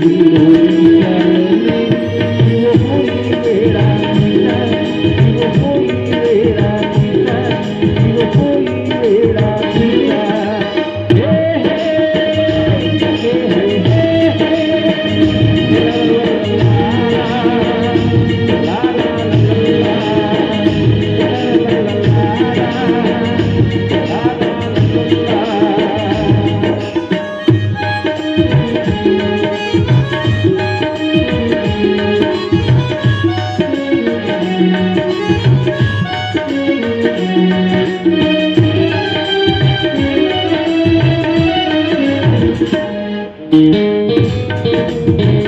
Oh, Música